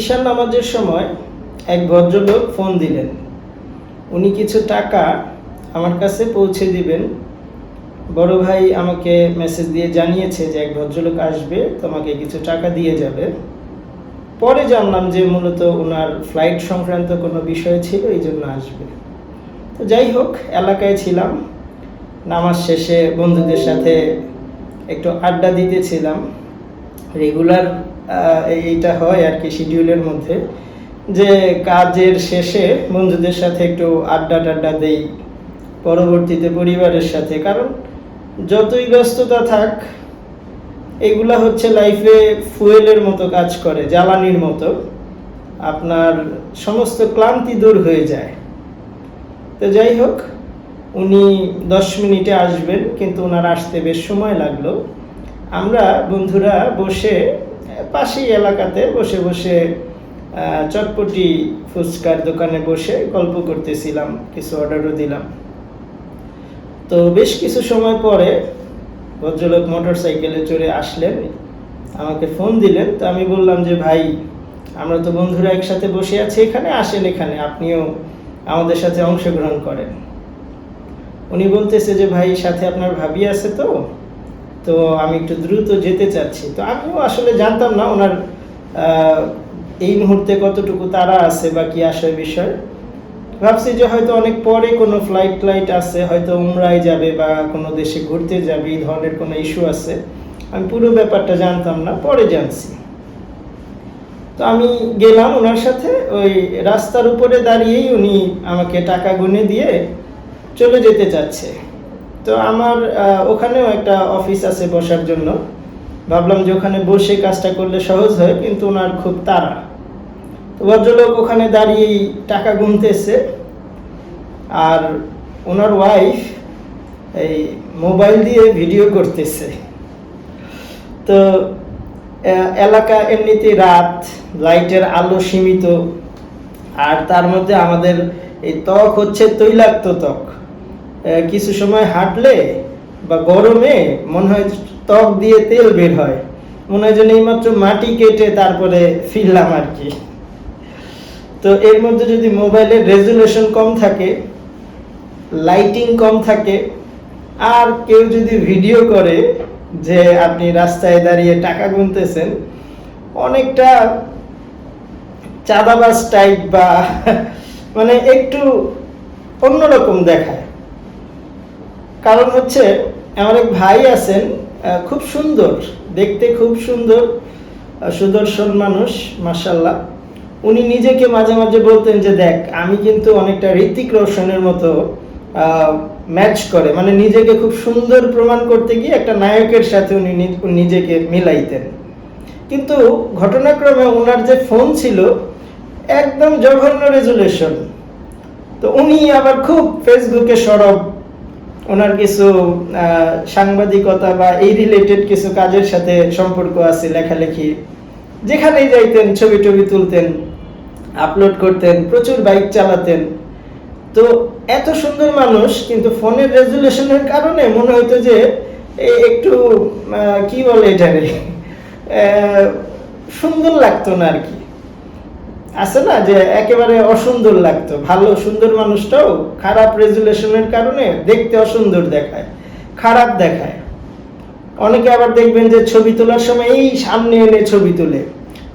ঈশান নামাজের সময় এক ভদ্রলোক ফোন দিলেন। উনি কিছু টাকা আমার কাছে পৌঁছে দিবেন। বড় ভাই আমাকে মেসেজ দিয়ে জানিয়েছে যে এক ভদ্রলোক আসবে, তোমাকে কিছু টাকা দিয়ে যাবে। পরে জানলাম যে মূলত ওনার ফ্লাইট সংক্রান্ত কোনো বিষয় ছিল, এই জন্য আসবে। তো যাই হোক, এলাকায় ছিলাম। নামাজ শেষে বন্ধুদের সাথে একটু আড্ডা দিতেছিলাম। রেগুলার এইটা হয় আর কি শিডিউলের মধ্যে। যে কাজের শেষে বন্ধুদের সাথে একটু আড্ডা টাড্ডা দেই, পরবর্তীতে পরিবারের সাথে। কারণ যতই ব্যস্ততা থাক, এগুলা হচ্ছে লাইফে ফুয়েলের মতো কাজ করে, জ্বালানির মতো। আপনার সমস্ত ক্লান্তি দূর হয়ে যায়। তো যাই হোক, উনি দশ মিনিটে আসবেন, কিন্তু ওনার আসতে বেশ সময় লাগল। আমরা বন্ধুরা বসে পাশেই এলাকাতে বসে বসে চটপটি ফুচকার দোকানে বসে গল্প করতেছিলাম, কিছু অর্ডারও দিলাম। তো বেশ কিছু সময় পরে ভদ্রলোক মোটর সাইকেলে চড়ে আসলেন, আমাকে ফোন দিলেন। তো আমি বললাম যে, ভাই, আমরা তো বন্ধুরা একসাথে বসে আছি এখানে, আসেন এখানে, আপনিও আমাদের সাথে অংশগ্রহণ করেন। উনি বলতেছে যে, ভাই, সাথে আপনার ভাবি আছে তো? তো আমি একটু দ্রুত যেতে চাচ্ছি। তো আমিও আসলে জানতাম না ওনার এই মুহূর্তে কতটুকু তারা আছে বা কি আসে বিষয়। ভাবছি যে হয়তো অনেক পরে কোনো ফ্লাইট ফ্লাইট আছে, হয়তো উমরায় যাবে বা কোনো দেশে ঘুরতে যাবে, এই ধরনের কোনো ইস্যু আছে। আমি পুরো ব্যাপারটা জানতাম না, পরে জানছি। তো আমি গেলাম ওনার সাথে, ওই রাস্তার উপরে দাঁড়িয়েই উনি আমাকে টাকা গুনে দিয়ে চলে যেতে চাচ্ছে। তো আমার ওখানেও একটা অফিস আছে বসার জন্য। ভাবলাম যে ওখানে বসে কাজটা করলে সহজ হয়, কিন্তু ওনার খুব তাড়া। তো ভদ্রলোক ওখানে দাঁড়িয়েই টাকা গুনতেছে। আর ওনার ওয়াইফ এই মোবাইল দিয়ে ভিডিও করতেছে। তো এলাকা এমনিতে রাত, লাইটের আলো সীমিত। আর তার মধ্যে আমাদের এই ত্বক হচ্ছে তৈলাক্ত ত্বক। কিছু সময় হাঁটলে বা গরমে মনে হয় ত্বক দিয়ে তেল বের হয়। মনে হয় যেন এইমাত্র মাটি কেটে তারপরে ফিরলাম আর কি। তো এর মধ্যে যদি মোবাইলের রেজুলেশন কম থাকে, লাইটিং কম থাকে, আর কেউ যদি ভিডিও করে যে আপনি রাস্তায় দাঁড়িয়ে টাকা গুনতেছেন, অনেকটা চাঁদাবাজ টাইপ বা মানে একটু অন্যরকম দেখায়। কারণ হচ্ছে, আমার এক ভাই আছেন খুব সুন্দর, দেখতে খুব সুন্দর সুদর্শন মানুষ মাসাল্লাহ উনি নিজেকে মাঝে মাঝে বলতেন যে, দেখ, আমি কিন্তু অনেকটা ঋতিক রোশনের মতো ম্যাচ করে। মানে নিজেকে খুব সুন্দর প্রমাণ করতে গিয়ে একটা নায়কের সাথে উনি নিজেকে মিলাইতেন। কিন্তু ঘটনাক্রমে ওনার যে ফোন ছিল, একদম জঘন্য রেজুলেশন তো উনি আবার খুব ফেসবুকে সরব ওনার কিছু সাংবাদিকতা বা এই রিলেটেড কিছু কাজের সাথে সম্পর্ক আছে লেখালেখি। যেখানেই যাইতেন ছবি টবি তুলতেন আপলোড করতেন প্রচুর বাইক চালাতেন। তো এত সুন্দর মানুষ কিন্তু ফোনের রেজুলেশনের কারণে মনে হতো যে একটু কি বলে আহ, সুন্দর লাগতো না আর কি। আছে না যে একেবারে অসুন্দর লাগতো? ভালো, সুন্দর মানুষটাও খারাপ রেজুলেশনের কারণে দেখতে অসুন্দর দেখায়, খারাপ দেখায়। অনেকে আবার দেখবেন যে ছবি তোলার সময়, এই সামনে এনে ছবি তোলে।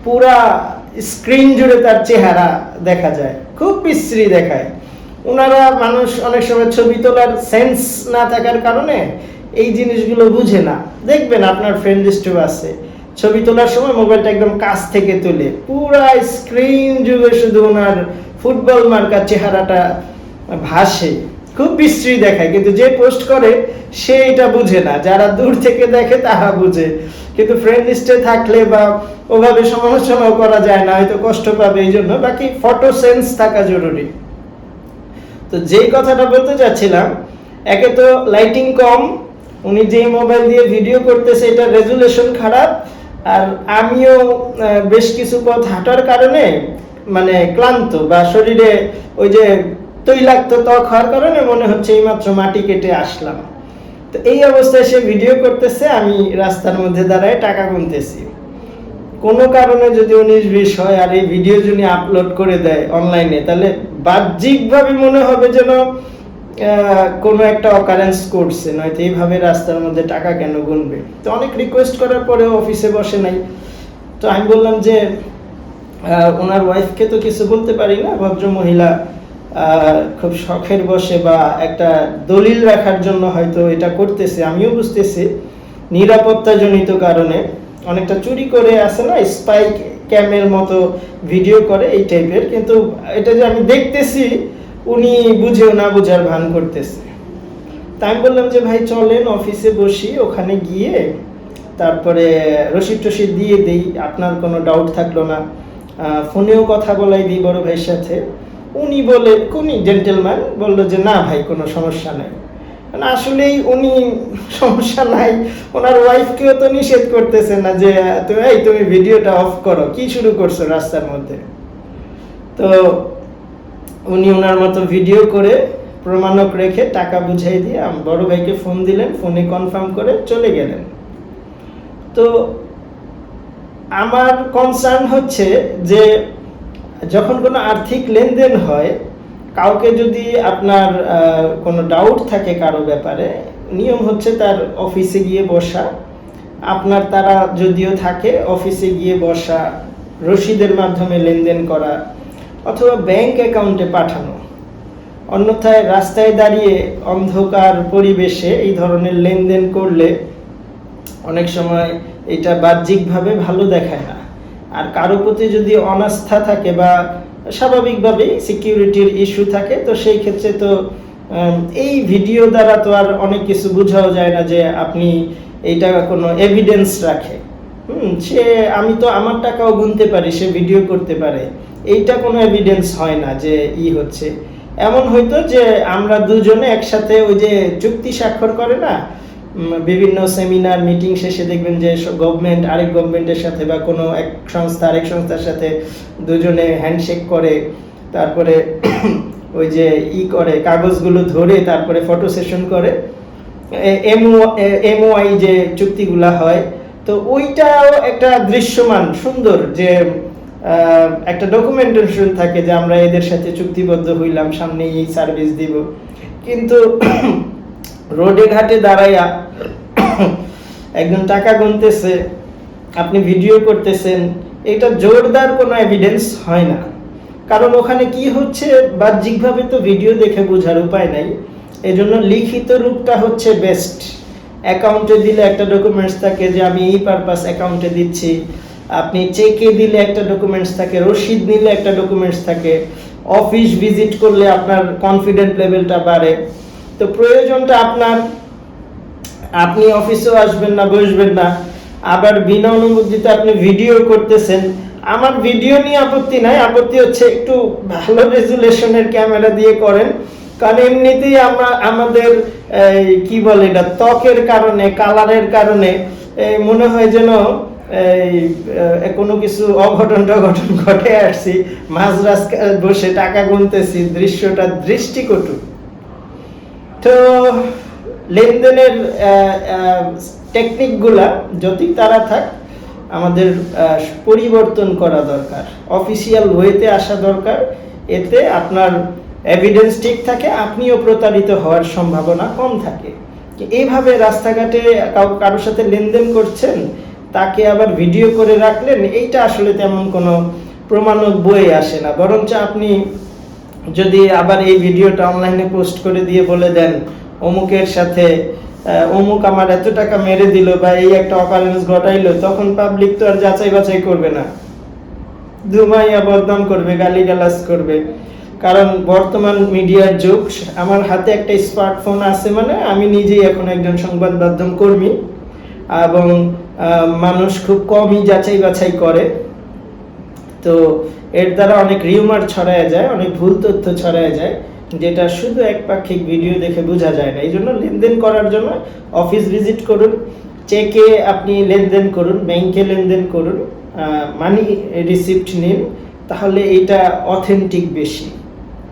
পুরা স্ক্রিন জুড়ে তার চেহারা দেখা যায়, খুব বিশ্রী দেখায়। ওনারা মানুষ অনেক সময় ছবি তোলার সেন্স না থাকার কারণে এই জিনিসগুলো বুঝে না। দেখবেন আপনার ফ্রেন্ড লিস্টেও আছে। ছবি তোলার সময় মোবাইলটা একদম কাছ থেকে তোলে পুরা স্ক্রিন জুড়ে শুধু ওনার ফুটবল মার্কা চেহারাটা ভাসে। খুব বিশ্রী দেখায়, কিন্তু যে পোস্ট করে, সে এটা বুঝে না। যারা দূর থেকে দেখে, তারা বুঝে। কিন্তু ফ্রেন্ড লিস্টে থাকলে বা ওভাবে সমালোচনাও করা যায় না, হয়তো কষ্ট পাবে এই জন্য। বাকি ফটো সেন্স থাকা জরুরি। তো যেই কথাটা বলতে চাচ্ছিলাম, একে তো লাইটিং কম, উনি যেই মোবাইল দিয়ে ভিডিও করতেছে এটা রেজুলেশন খারাপ। আর আমিও বেশ কিছু পথ হাঁটার কারণে মানে ক্লান্ত বা শরীরে ওই যে তৈলাক্ত ত্বক হওয়ার কারণে মনে হচ্ছে এইমাত্র মাটি কেটে আসলাম। তো এই অবস্থায় সে ভিডিও করতেছে, আমি রাস্তার মধ্যে দাঁড়ায় টাকা গুনতেছি। কোনো কারণে যদি উনিশ বিশ হয় আর এই ভিডিও যদি আপলোড করে দেয় অনলাইনে তাহলে বাহ্যিকভাবে মনে হবে যেন কোনো একটা অকারেন্স করছে, নয়তো এইভাবে রাস্তার মধ্যে টাকা কেন গুনবে? তো অনেক রিকোয়েস্ট করার পরে অফিসে বসে নাই। তো আমি বললাম যে ওনার ওয়াইফকে তো কিছু বলতে পারি না, ভদ্র মহিলা খুব শখের বসে বা একটা দলিল রাখার জন্য হয়তো এটা করতেছে, আমিও বুঝতেছি। নিরাপত্তাজনিত কারণে অনেকটা চুরি করে আসে না স্পাইক ক্যামের মতো ভিডিও করে এই টাইপের কিন্তু এটা যে আমি দেখতেছি উনি বুঝেও না বুঝার ভান করতেছে। তা আমি বললাম যে, ভাই, চলেন, অফিসে বসি, ওখানে গিয়ে তারপরে রসিদ টসিদ দিয়ে দেই, আপনার কোনো ডাউট থাকল না। ফোনেও কথা বলাই দিই বড় ভাইয়ের সাথে। উনি বলে, উনি জেন্টেলম্যান বলল যে, না ভাই, কোনো সমস্যা নাই। মানে আসলেই উনি সমস্যা নাই। ওনার ওয়াইফকেও তো নিষেধ করতেছে না যে তুমি এই তুমি ভিডিওটা অফ করো, কি শুরু করছ রাস্তার মধ্যে? তো উনি ওনার মতো ভিডিও করে প্রমাণক রেখে টাকা বুঝাই দিয়ে বড় ভাইকে ফোন দিলেন ফোনে কনফার্ম করে চলে গেলেন। তো আমার কনসার্ন হচ্ছে যে যখন কোনো আর্থিক লেনদেন হয়, কাউকে যদি আপনার কোনো ডাউট থাকে কারও ব্যাপারে, নিয়ম হচ্ছে তার অফিসে গিয়ে বসা। আপনার তারা যদিও থাকে অফিসে গিয়ে বসা, রসিদের মাধ্যমে লেনদেন করা অথবা ব্যাংক অ্যাকাউন্টে পাঠানো। অন্যথায় রাস্তায় দাঁড়িয়ে অন্ধকার পরিবেশে এই ধরনের লেনদেন করলে অনেক সময় এটা বাহ্যিকভাবে ভালো দেখায় না। আর কারও প্রতি যদি অনাস্থা থাকে বা স্বাভাবিকভাবেই সিকিউরিটির ইস্যু থাকে, তো সেই ক্ষেত্রে তো এই ভিডিও দ্বারা তো আর অনেক কিছু বোঝাও যায় না যে আপনি এইটা কোনো এভিডেন্স রাখে। হুম, সে, আমি তো আমার টাকাও গুনতে পারি, সে ভিডিও করতে পারে। এইটা কোনো এভিডেন্স হয় না যে ই হচ্ছে। এমন হয়তো যে আমরা দুজনে একসাথে ওই যে চুক্তি স্বাক্ষর করে না বিভিন্ন সেমিনার মিটিং শেষে দেখবেন যে গভর্নমেন্ট আরেক গভর্নমেন্টের সাথে বা কোনো এক সংস্থা, আরেক সংস্থার সাথে দুজনে হ্যান্ডশেক করে, তারপরে ওই যে ই করে, কাগজগুলো ধরে তারপরে ফটো সেশন করে। এমওআই যে চুক্তিগুলা হয় তো ওইটাও একটা দৃশ্যমান, সুন্দর যে একটা ডকুমেন্টেশন থাকে যে আমরা এদের সাথে চুক্তিবদ্ধ হইলাম সামনে এই সার্ভিস দিব। কিন্তু রোডে ঘাটে দাঁড়াইয়া একজন টাকা গুনতেছে, আপনি ভিডিও করতেছেন, এটা জোরদার কোনো এভিডেন্স হয় না। কারণ ওখানে কি হচ্ছে, বাহ্যিকভাবে তো ভিডিও দেখে বোঝার উপায় নাই। এজন্য লিখিত রূপটা হচ্ছে বেস্ট অ্যাকাউন্টে দিলে একটা ডকুমেন্টস থাকে যে আমি এই পারপাস অ্যাকাউন্টে দিচ্ছি। আপনি চেকে দিলে একটা ডকুমেন্টস থাকে, রসিদ নিলে একটা ডকুমেন্টস থাকে। অফিস ভিজিট করলে আপনার কনফিডেন্ট লেভেলটা বাড়ে। তো প্রয়োজনটা আপনার, আপনি অফিসেও আসবেন না, বসবেন না। আবার বিনা অনুমতিতে আপনি ভিডিও করতেছেন। আমার ভিডিও নিয়ে আপত্তি নাই, আপত্তি হচ্ছে একটু ভালো রেজুলেশনের ক্যামেরা দিয়ে করেন। কারণ এমনিতেই আমরা, আমাদের কি বলে এটা, ত্বকের কারণে কালারের কারণে মনে হয় যেন, এই কোনো কিছু অঘটন টঘটন ঘটে আসছি। মাঝ রাস্তায় বসে টাকা গুনতেছি, দৃশ্যটা দৃষ্টিকটু। তো লেনদেনের টেকনিকগুলা যতই তারা থাক, আমাদের পরিবর্তন করা দরকার। অফিসিয়াল ওয়েতে আসা দরকার। এতে আপনার এভিডেন্স ঠিক থাকে, আপনিও প্রতারিত হওয়ার সম্ভাবনা কম থাকে। এইভাবে রাস্তাঘাটে কারোর সাথে লেনদেন করছেন, তাকে আবার ভিডিও করে রাখলেন, এইটা আসলে তেমন কোনো প্রমাণক বই আসে না। বরঞ্চ আপনি যদি আবার এই ভিডিওটা অনলাইনে পোস্ট করে দিয়ে বলে দেন, অমুকের সাথে অমুক আমার এত টাকা মেরে দিল বা এই একটা অকারেন্স ঘটাইলো, তখন পাবলিক তো আর যাচাই বাছাই করবে না। ধুমাইয়া বদনাম করবে, গালিগালাজ করবে। কারণ বর্তমান মিডিয়ার যুগ, আমার হাতে একটা স্মার্টফোন আছে মানে আমি নিজেই এখন একজন সংবাদ মাধ্যম কর্মী এবং মানুষ খুব কমই যাচাই বাছাই করে। তো এর দ্বারা অনেক রিউমার ছড়ায় যায়, অনেক ভুল তথ্য ছড়ায় যায়, যেটা শুধু একপাক্ষিক ভিডিও দেখে বোঝা যায় না। এই জন্য লেনদেন করার জন্য অফিস ভিজিট করুন চেকে আপনি লেনদেন করুন ব্যাংকে লেনদেন করুন মানি রিসিপ্ট নিন, তাহলে এটা অথেন্টিক বেশি।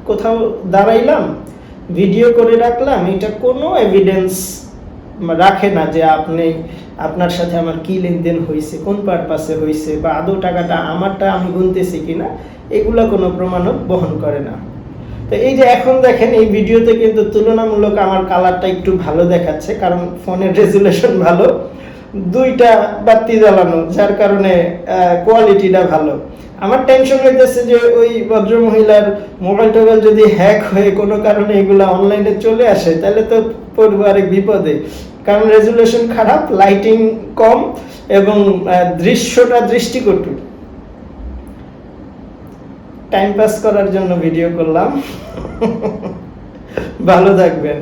কোথাও দাঁড়াইলাম ভিডিও করে রাখলাম, এটা কোনো এভিডেন্স রাখে না যে আপনি, আপনার সাথে আমার কি লেনদেন হয়েছে, কোন পারপাসে হয়েছে, বা আদৌ টাকাটা আমারটা আমি গুনতেছি কিনা, এগুলো কোনো প্রমাণও বহন করে না। তো এই যে এখন দেখেন, এই ভিডিওতে কিন্তু তুলনামূলক আমার কালারটা একটু ভালো দেখাচ্ছে, কারণ ফোনের রেজুলেশন ভালো। দুইটা বাতি জ্বালানো, যার কারণে কোয়ালিটিটা ভালো। আমার টেনশন হইতেছে যে ওই ভদ্র মহিলার মোবাইল টোবাইল যদি হ্যাক হয়ে কোনো কারণে এগুলো অনলাইনে চলে আসে, তাহলে তো পড়ব আরেক বিপদে। কারণ রেজুলেশন খারাপ লাইটিং কম এবং দৃশ্যটা দৃষ্টিকটু। টাইম পাস করার জন্য ভিডিও করলাম। ভালো থাকবেন।